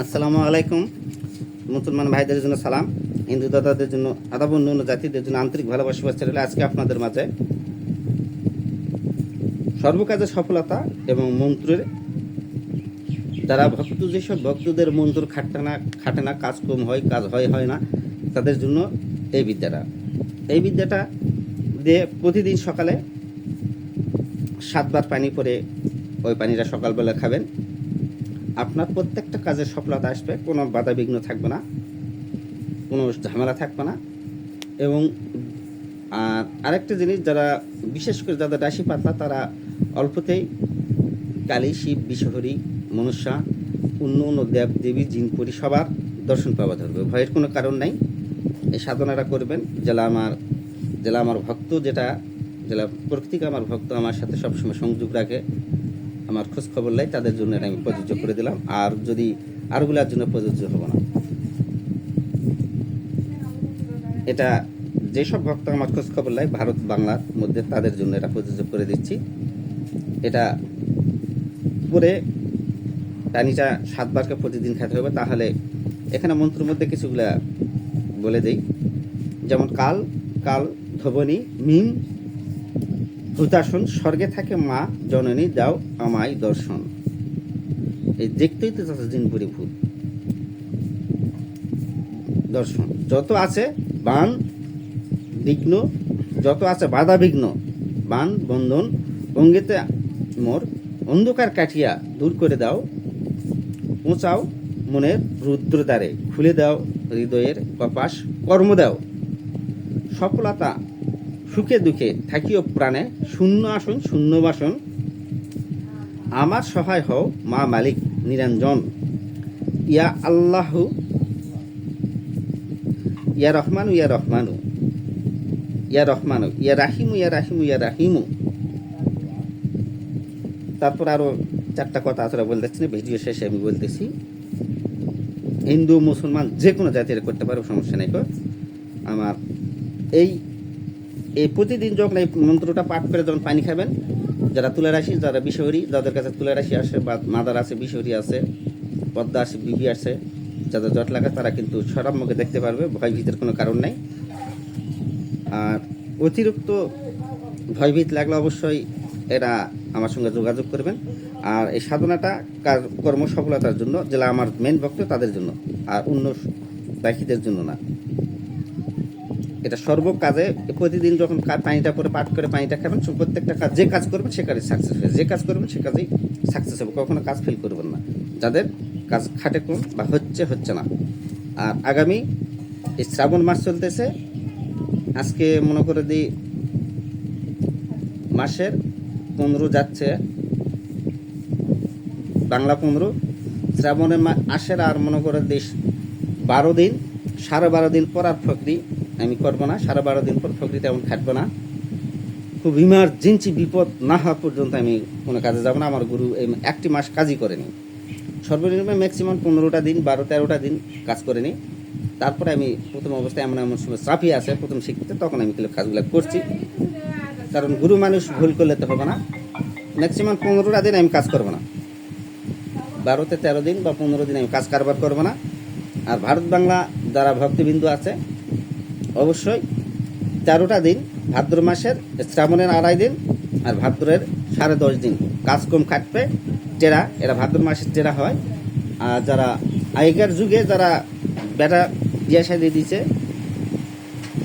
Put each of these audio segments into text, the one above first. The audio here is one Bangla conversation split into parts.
আসসালামু আলাইকুম। মুসলমান ভাইদের জন্য সালাম। হিন্দু দাদাদের জন্য, আদাব অন্য জাতিদের জন্য আন্তরিক ভালোবাসা শুভেচ্ছা রইল আজকে আপনাদের মাঝে। সর্বকাজের সফলতা এবং মন্ত্রের যারা ভক্ত, যেসব ভক্তদের মন্ত্র খাটে না খাটে না, কাজ কম হয়, কাজ হয় হয় না, তাদের জন্য এই বিদ্যাটা। এই বিদ্যাটা দিয়ে প্রতিদিন সকালে সাতবার পানি পরে ওই পানিটা সকালবেলা খাবেন। আপনার প্রত্যেকটা কাজের সফলতা আসবে, কোনো বাধা বিঘ্ন থাকবে না, কোনো ঝামেলা থাকবে না। এবং, আর আরেকটা জিনিস, যারা বিশেষ করে যাদের রাশি পাতলা তারা অল্পতেই কালী, শিব, বিশ্বহরি, মনুষ্যা, অন্য অন্য দেব, দেবী জিনপুরি সবার দর্শন পাওয়া ধরবে ভয়ের কোনো কারণ নাই। এই সাধনাটা করবেন। জেলা আমার জেলা আমার ভক্ত যেটা, জেলা প্রকৃতিকে আমার ভক্ত আমার সাথে সবসময় সংযোগ রাখে। আমার খোঁজ খবর লাই তাদের জন্য আমি প্রযোজ্য করে দিলাম। আর যদি আরগুলার জন্য প্রযোজ্য হব না। এটা যেসব ভক্ত আমার খোঁজ খবর লাই ভারত, বাংলার মধ্যে তাদের জন্য এটা প্রযোজ্য করে দিচ্ছি। এটা পরে পানিটা সাতবারকে প্রতিদিন খেতে হবে। তাহলে এখানে মন্ত্রের মধ্যে কিছুগুলা বলে দেই। যেমন কাল কাল, ধবনী, মিম হুতাসন স্বর্গে থাকে মা, জননী, দাও আমায় দর্শন। এই দেখতেই তো চাচ্ছে জিনপুরি ভূত। দর্শন, যত আছে বান, বিঘ্ন, যত আছে বাধা বিঘ্ন, বান, বন্ধন অঙ্গিতে মোর, অন্ধকার কাটিয়া দূর করে দাও পৌঁছাও মনের রুদ্রদ্বারে, খুলে দাও হৃদয়ের কপাস, কর্ম দাও। সফলতা সুখে দুঃখে থাকিও প্রাণে, শূন্য আসন, শূন্য বাসন। আমার সহায় হও মা মালিক নিরঞ্জন। ইয়া আল্লাহ, ইয়া রহমানু ইয়া রহমানু। ইয়া রহমানু, ইয়া রাহিমু ইয়া রাহিমু ইয়া রাহিমু। তারপর আরও চারটা কথা আসলে বলতেছি না ভিডিও শেষে আমি বলতেছি। হিন্দু, মুসলমান যে কোনো জাতির করতে পারো, সমস্যা নেই। আমার এই এই প্রতিদিন যখন এই মন্ত্রটা পাঠ করে যখন পানি খাবেন, যারা তুলে রাশি যারা বিষহরি, যাদের কাছে তুলে রাশি আসে বা মাদার আছে, বিষহরি আছে, পদ্মা আছে, বিবি আছে, যাদের জট লাগা, তারা কিন্তু সরাব মুখে দেখতে পারবে, ভয় ভীতের কোনো কারণ নাই। আর অতিরিক্ত ভয়ভীত লাগলে অবশ্যই এরা আমার সঙ্গে যোগাযোগ করবেন। আর এই সাধনাটা কর্ম সফলতার জন্য যেটা আমার মেন ভক্ত, তাদের জন্য, আর অন্য ব্যক্তিদের জন্য না। এটা সর্ব কাজে প্রতিদিন যখন পানিটা করে পাঠ করে পানিটা খাবেন প্রত্যেকটা কাজ যে কাজ করবেন সে কাজে সাকসেস হবে যে কাজ করবেন সে কাজেই সাকসেস হবে। কখনো কাজ ফেল করবেন না। যাদের কাজ খাটে কম বা হচ্ছে হচ্ছে না। আর আগামী এই শ্রাবণ মাস চলতেছে, আজকে মনে করে দিই মাসের পনেরো যাচ্ছে, বাংলা পনেরো। শ্রাবণের মা আসের আর মনে করে দিস বারো দিন, সাড়ে বারো দিন পর আর ফকরি। আমি করব না। সারা বারো দিন পর ফকরি তেমন খাটবো না। খুব ইমার্জেন্সি বিপদ না হওয়া পর্যন্ত আমি কোনো কাজে যাব না। আমার গুরু এই একটি মাস কাজই করেনি। সর্বনিম্ন ম্যাক্সিমাম পনেরোটা দিন, বারো, তেরোটা দিন কাজ করেনি। তারপরে আমি প্রথম অবস্থায় এমন এমন সময় চাপিয়ে আছে, প্রথম শিখতে তখন আমি কিন্তু কাজগুলো করছি। কারণ গুরু মানুষ ভুল করলে তো হবে না। ম্যাক্সিমাম পনেরোটা দিন আমি কাজ করব না। বারোতে তেরো দিন বা পনেরো দিন আমি কাজ কারবার করব না। আর ভারত বাংলা যারা ভক্তিবিন্দু আছে। অবশ্যই তেরোটা দিন, ভাদ্র মাসের শ্রাবণের আড়াই দিন আর ভাদ্রের সাড়ে দশ দিন। কাজ কম খাটবে টেরা এরা ভাদ্র মাসের টেরা হয়। আর যারা আগেকার যুগে যারা বেটা বিয়া সাদি দিছে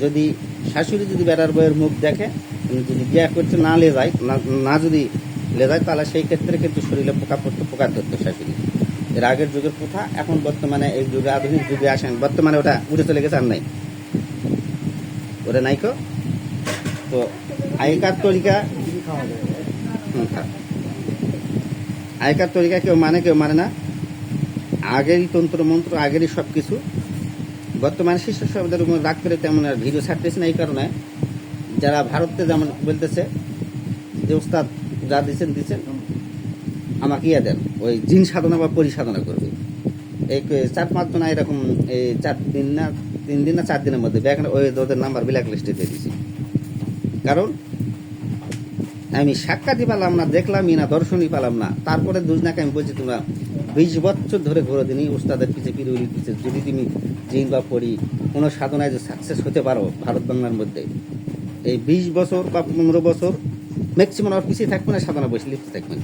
যদি শাশুড়ি যদি বেটার বইয়ের মুখ দেখে যদি বিয়া করতে না লে যায়, না- না যদি লে যায়, তাহলে সেই ক্ষেত্রে কিন্তু শরীরে পোকা পড়তো, পোকা ধরতো শাশুড়ি। এর আগের যুগের প্রথা, এখন বর্তমানে এই যুগে, আধুনিক যুগে আসেন, বর্তমানে ওটা উঠে চলে গেছে আর নাই। ওটা নাই কো? তো আগেকার তরিকা আগেকার তরিকা কেউ মানে কেউ মানে না। আগেরই তন্ত্র মন্ত্র আগেরই সব কিছু বর্তমানে শিশু শব্দের উপর রাগ করে তেমন আর ভিডিও ছাড়তেছে না এই কারণে। যারা ভারতে যেমন বলতেছে, যে ওস্তাদ যা দিচ্ছেন দিচ্ছেন আমাকে ইয়ে দেন, ওই জিন সাধনা বা পরিসাধনা করবে। এই চার পাঁচ জন এরকম, এই চার দিন না তিন দিন না চার দিনের মধ্যে। ব্যাগ ওই ওদের নাম্বার ব্ল্যাক লিস্টে দিয়ে দিছি। কারণ আমি সাক্ষাৎই পেলাম না, দেখলামই না, দর্শনই পেলাম না। তারপরে দুজনাকে আমি বলছি, তোমরা বিশ বছর ধরে ঘুরে দিনই উস্তাদের পিছিয়ে পিরুলি পিছিয়ে যদি তুমি জিন বা পড়ি কোনো সাধনায় যে সাকসেস হতে পারো ভারত বাংলার মধ্যে, এই বিশ বছর বা পনেরো বছর ম্যাক্সিমাম আর পিছিয়ে থাকবে না, সাধনা বসে লিখতে থাকবেন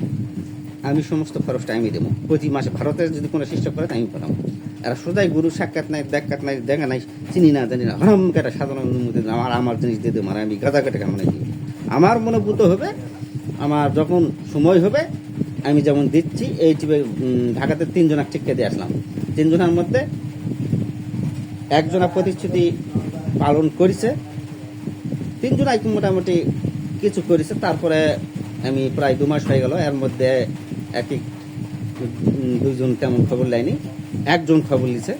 আমি সমস্ত খরচটা আমি দেবো। প্রতি মাসে ভারতের যদি কোনো শিষ্য করে আমি পাঠাবো আর সোজাই গুরু সাক্ষাৎ নাই দেখাত নাই, দেখা নাই, চিনি না, জানি না। হরম কেটে সাধারণ অনুমতি আমার আমার জিনিস দিয়ে দেবো আর আমি গাদা কেটে কেমন দিই আমার মনোভূত হবে, আমার যখন সময় হবে, আমি যেমন দিচ্ছি, এই টিপে ঢাকাতে তিনজনা টিকে দিয়ে আসলাম। তিনজনের মধ্যে একজনা প্রতিশ্রুতি পালন করেছে, তিনজনাই মোটামুটি কিছু করেছে, তারপরে আমি প্রায় দু মাস হয়ে গেল, এর মধ্যে এক দুইজন তেমন খবর লাইনি। একজন খবর নিছে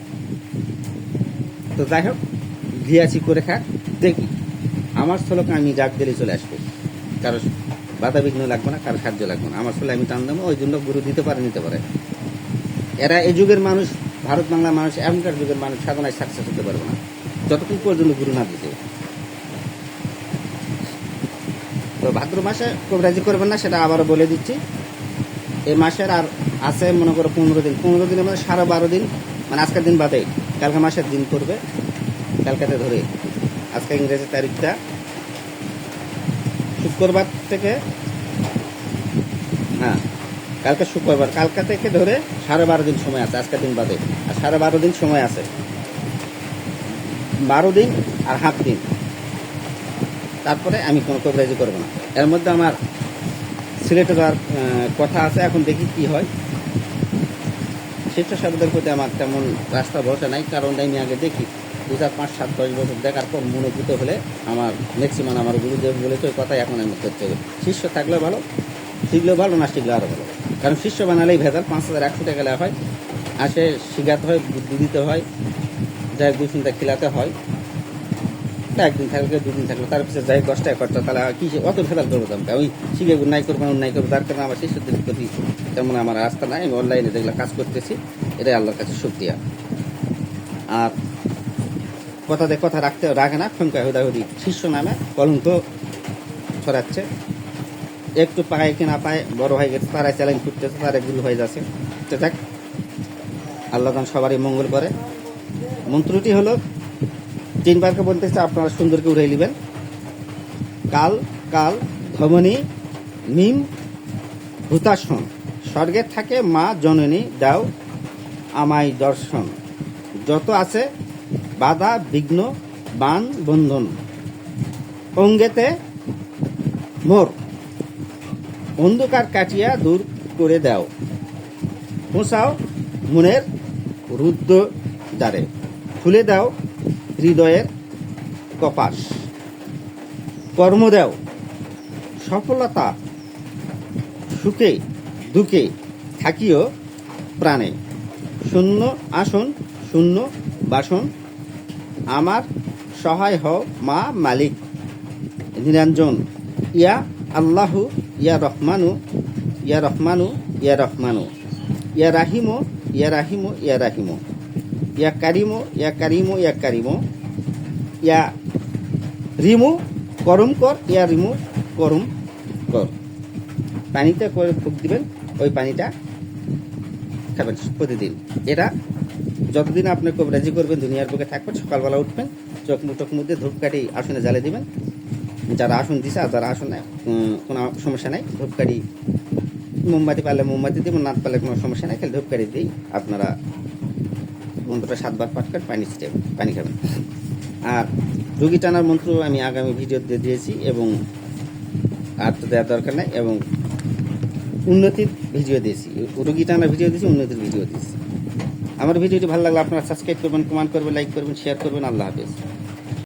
তো যাই হোক ঘিয়াছি করে খাক দেখি, আমার স্থলকে আমি জাগ দিলে চলে আসব। কারও বাধা বিঘ্ন লাগবে না, কারও সাহায্য লাগবে না। আমার স্থলে আমি টান দেবো, ওই জন্য গুরু দিতে পারে, নিতে পারে। এরা এই যুগের মানুষ, ভারত বাংলার মানুষ এখনকার যুগের মানুষ, সাধনায় সাকসেস হতে পারবে না। যতক্ষণ পর্যন্ত গুরু না দিতে। তো ভাদ্র মাসে কবিরাজি করবেন না, সেটা আবারও বলে দিচ্ছি। এই মাসের আর আছে মনে করো পনেরো দিন। পনেরো দিনের মধ্যে সাড়ে বারো দিন মানে আজকের দিন বাদে। কালকে মাসের দিন পড়বে, কালকাতে ধরে। আজকে ইংরেজি তারিখটা। শুক্রবার থেকে হ্যাঁ কালকে শুক্রবার, কালকা থেকে ধরে সাড়ে বারো দিন সময় আছে আজকের দিন বাদে। আর সাড়ে বারো দিন সময় আছে। বারো দিন আর হাফ দিন। তারপরে আমি কোনো কবিরাজি করব না। এর মধ্যে আমার সিলেটে যাওয়ার কথা আছে, এখন দেখি কি হয়। স্বেচ্ছাসেবকদের প্রতি আমার তেমন রাস্তা ভরসা নাই, কারণ আমি আগে দেখি, দু চার, পাঁচ, সাত, দশ বছর দেখার পর মনোভূত হলে আমার ম্যাক্সিমাম আমার গুরুদেব বলেছে ওই কথাই এখন আমি করতে হবে শিষ্য থাকলে ভালো শিখলেও ভালো, না শিখলে আরও ভালো। কারণ শিষ্য বানালেই ভেজাল, পাঁচ হাজার একশো টাকা হয়। আসে, শিখাতে হয়, বুদ্ধি দিতে হয়, যাই দুই চিন্তা খেলাতে হয়। একদিন থাকলে দুদিন থাকলে, তার পিছনে যাই দশ টাকা খরচা তাহলে কি অত ভেজাল করব দাম ওই শিখে নাই করব নাই করব, তার কারণে আমার শিষ্যদের প্রতি তেমন আমার রাস্তা নাই, আমি অনলাইনে যেগুলো কাজ করতেছি, এটাই আল্লাহর কাছে শক্তি আর কথা দিয়ে কথা রাখতে রাখে না ফঙ্কা হুদাহুদি শিষ্য নামে কলঙ্ক ছড়াচ্ছে। একটু পায় কি না পায়, বড় হয়ে গেছে, তারাই চ্যালেঞ্জ করতেছে তারা গুল হয়ে যাচ্ছে। তো যাক, আল্লাহ সবারই মঙ্গল করে। মন্ত্রটি হলো তিনবারকে বলতেছে আপনারা সুন্দরকে উড়াই নেবেন। কাল কাল, ধমনী মিম ভূতাসন, স্বর্গে থাকে মা জননী, দাও আমায় দর্শন। যত আছে, বাধা, বিঘ্ন, বান, বন্ধন। অঙ্গেতে মোর, অন্ধকার কাটিয়া দূর করে দাও। পৌঁছাও মনের রুদ্র দ্বারে খুলে দাও হৃদয়ের কপাস। কর্ম দাও সফলতা সুখে দুঃখে থাকিও প্রাণে। শূন্য আসন, শূন্য বাসন, আমার সহায় হও মা মালিক। নিরঞ্জন, ইয়া আল্লাহু, ইয়া রহমানু ইয়া রহমানু ইয়া রহমানু। ইয়া রাহিমো ইয়া রাহিমো ইয়া রাহিমো। ইয়া কারিমো ইয়া কারিমো ইয়া কারিমো ইয়া রিমু করম কর ইয়া রিমু করম কর পানিতে করে ফুক দিবেন, ওই পানিটা খাবেন প্রতিদিন। এটা যতদিন আপনি কবিরাজি করবেন, দুনিয়ার বুকে থাকবেন, সকালবেলা উঠবেন, চোখ মুঠোক মধ্যে ধূপকাঠি আসনে জ্বালে দিবেন। যারা আসন দিছে আর যারা আসন কোনো সমস্যা নাই ধূপকাঠি মোমবাতি পারলে মোমবাতি দেবেন, না পারলে কোনো সমস্যা নাই, খালি ধূপকাঠি দিই আপনারা মন্ত্রটা সাতবার পাঠ করে পানি ছিটে, পানি খাবেন। আর রুগী টানার মন্ত্র আমি আগামী ভিডিওতে দিয়েছি এবং আর তো দেওয়ার দরকার নাই এবং উন্নতির ভিডিও দিয়েছি। রুগী টানার ভিডিও দিয়েছি, উন্নতির ভিডিও দিয়েছি। আমার ভিডিওটি ভালো লাগলে আপনারা সাবস্ক্রাইব করবেন কমেন্ট করবেন লাইক করবেন শেয়ার করবেন। আল্লাহ হাফেজ।